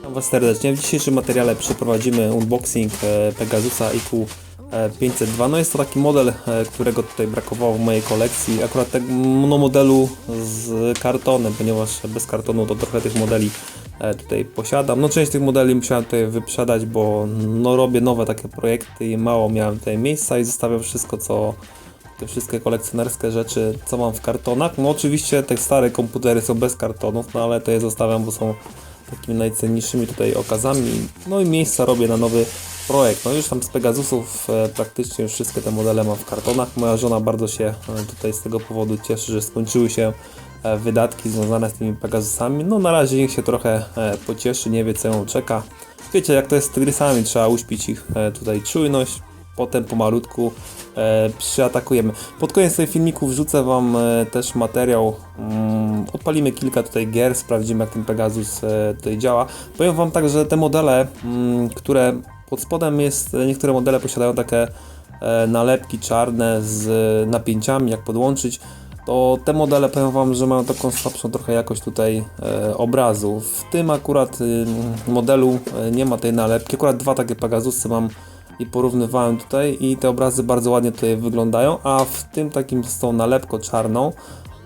Witam Was serdecznie. W dzisiejszym materiale przeprowadzimy unboxing e, Pegasusa IQ e, 502. No jest to taki model, e, którego tutaj brakowało w mojej kolekcji. Akurat tego no, modelu z kartonem, ponieważ bez kartonu to trochę tych modeli e, tutaj posiadam. No część tych modeli musiałem tutaj wyprzedać, bo no, robię nowe takie projekty i mało miałem tutaj miejsca i zostawiam wszystko, co te wszystkie kolekcjonerskie rzeczy, co mam w kartonach. No oczywiście te stare komputery są bez kartonów, no ale to je zostawiam, bo są takimi najcenniejszymi tutaj okazami. No i miejsca robię na nowy projekt. No już tam z Pegasusów e, praktycznie już wszystkie te modele mam w kartonach. Moja żona bardzo się e, tutaj z tego powodu cieszy, że skończyły się e, wydatki związane z tymi Pegasusami. No na razie niech się trochę pocieszy, nie wie co ją czeka. Wiecie jak to jest z tygrysami, trzeba uśpić ich tutaj czujność, potem pomalutku e, przyatakujemy. Pod koniec tego filmiku wrzucę Wam e, też materiał, mm, odpalimy kilka tutaj gier, sprawdzimy jak ten Pegasus e, tutaj działa. Powiem Wam tak, że te modele, mm, które pod spodem jest, niektóre modele posiadają takie e, nalepki czarne z e, napięciami, jak podłączyć, to te modele powiem Wam, że mają taką słabszą trochę jakość tutaj e, obrazu. W tym akurat y, modelu e, nie ma tej nalepki, akurat dwa takie Pegasusy mam i porównywałem tutaj i te obrazy bardzo ładnie tutaj wyglądają, a w tym takim z tą nalepką czarną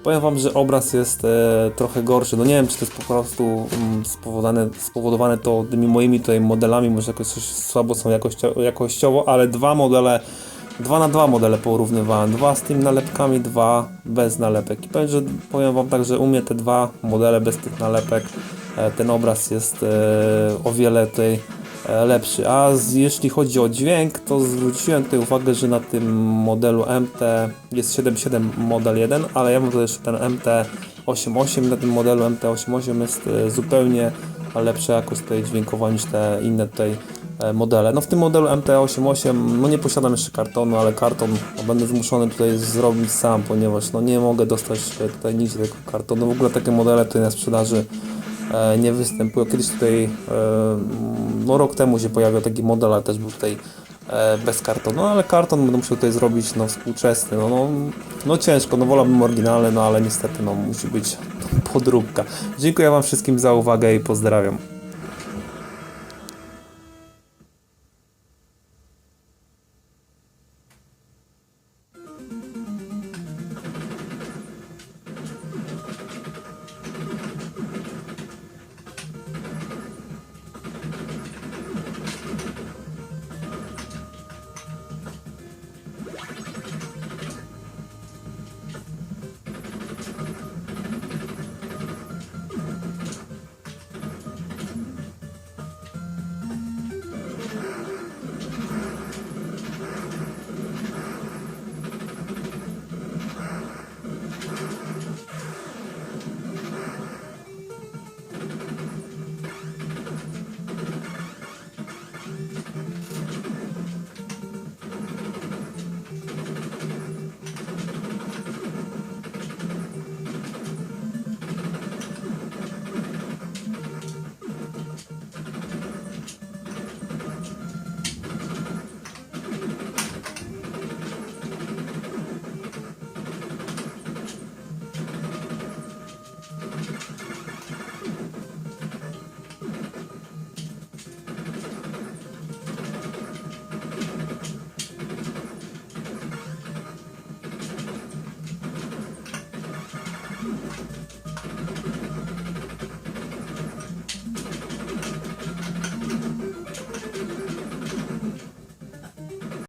powiem Wam, że obraz jest e, trochę gorszy. No nie wiem, czy to jest po prostu mm, spowodowane, spowodowane to tymi moimi tutaj modelami, może jakoś coś słabo są jakościo, jakościowo, ale dwa modele, dwa na dwa modele porównywałem. Dwa z tymi nalepkami, dwa bez nalepek. I powiem, że powiem Wam tak, że u mnie te dwa modele bez tych nalepek, e, ten obraz jest e, o wiele e, lepszy. A jeśli chodzi o dźwięk, to zwróciłem tutaj uwagę, że na tym modelu MT jest 7.7 model 1, ale ja mam tutaj jeszcze ten MT88. Na tym modelu MT88 jest e, zupełnie lepsza jakość tutaj dźwiękowa niż te inne tutaj e, modele. No w tym modelu MT88 no nie posiadam jeszcze kartonu, ale karton no, będę zmuszony tutaj zrobić sam, ponieważ no nie mogę dostać e, tutaj nigdzie tego kartonu. W ogóle takie modele tutaj na sprzedaży e, nie występują. Kiedyś tutaj, e, no rok temu się pojawił taki model, ale też był tutaj e, bez kartonu, no ale karton będę musiał tutaj zrobić no współczesny, no, no, no ciężko, no wolałbym oryginalny, no ale niestety no musi być podróbka. Dziękuję Wam wszystkim za uwagę i pozdrawiam.